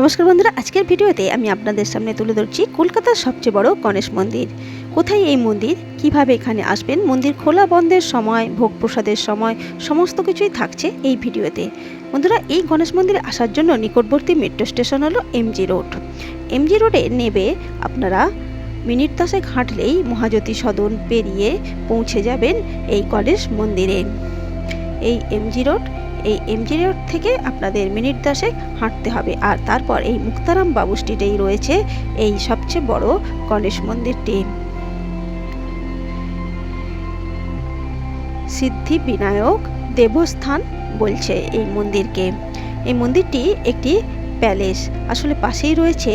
নমস্কার বন্ধুরা, আজকের ভিডিওতে আমি আপনাদের সামনে তুলে ধরছি কলকাতার সবচেয়ে বড় গণেশ মন্দির। কোথায় এই মন্দির? কীভাবে এখানে আসবেন? মন্দির খোলা বন্ধের সময়, ভোগ প্রসাদের সময়, সমস্ত কিছুই থাকছে এই ভিডিওতে। বন্ধুরা, এই গণেশ মন্দিরে আসার জন্য নিকটবর্তী মেট্রো স্টেশন হলো এমজি রোড। এমজি রোডে নেবে আপনারা মিনিট দশেক হাঁটলেই মহাজ্যোতি সদন পেরিয়ে পৌঁছে যাবেন এই গণেশ মন্দিরে। এই এমজি রোড এই এমজি রোড থেকে আপনাদের মিনিট দশেক হাঁটতে হবে। আর তারপর এই মুক্তারাম বাবু স্ট্রিটেই রয়েছে এই সবচেয়ে বড় গণেশ মন্দিরটি সিদ্ধি বিনায়ক দেবস্থান বলছে এই মন্দিরকে। এই মন্দিরটি একটি প্যালেস। আসলে পাশেই রয়েছে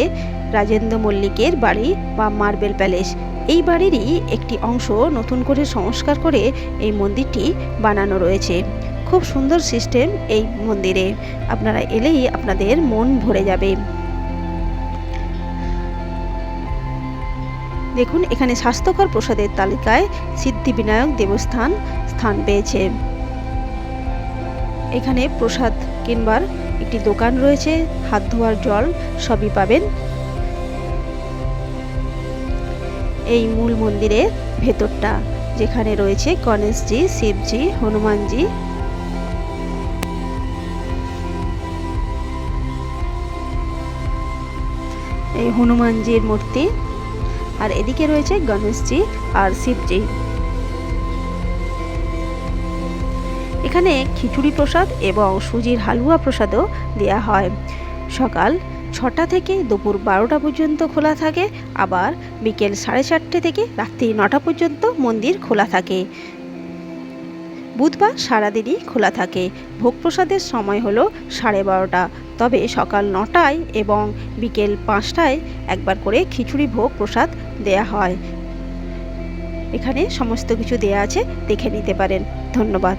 রাজেন্দ্র মল্লিকের বাড়ি বা মার্বেল প্যালেস। এই বাড়িরই একটি অংশ নতুন করে সংস্কার করে এই মন্দিরটি বানানো রয়েছে। খুব সুন্দর সিস্টেম এই মন্দিরে। আপনারা এলেই আপনাদের মন ভরে যাবে। দেখুন, এখানে স্বাস্থ্যকর প্রসাদের তালিকায় সিদ্ধিবিনায়ক দেবস্থান স্থান পেয়েছে। এখানে প্রসাদ কিনবার একটি দোকান রয়েছে। হাত ধোয়ার জল সবই পাবেন। এই মূল মন্দিরের ভেতরটা যেখানে রয়েছে গণেশজি, শিবজি, হনুমানজি। এই হনুমানজির মূর্তি। আর এদিকে রয়েছে গণেশজি আর শিবজি। এখানে খিচুড়ি প্রসাদ এবং সুজির হালুয়া প্রসাদও দেওয়া হয়। সকাল ছটা থেকে দুপুর বারোটা পর্যন্ত খোলা থাকে। আবার বিকেল সাড়ে চারটে থেকে রাত্রি নটা পর্যন্ত মন্দির খোলা থাকে। বুধবার সারাদিনই খোলা থাকে। ভোগ প্রসাদের সময় হলো সাড়ে বারোটা। তবে সকাল নটায় এবং বিকেল পাঁচটায় একবার করে খিচুড়ি ভোগ প্রসাদ দেয়া হয়। এখানে সমস্ত কিছু দেয়া আছে, দেখে নিতে পারেন। ধন্যবাদ।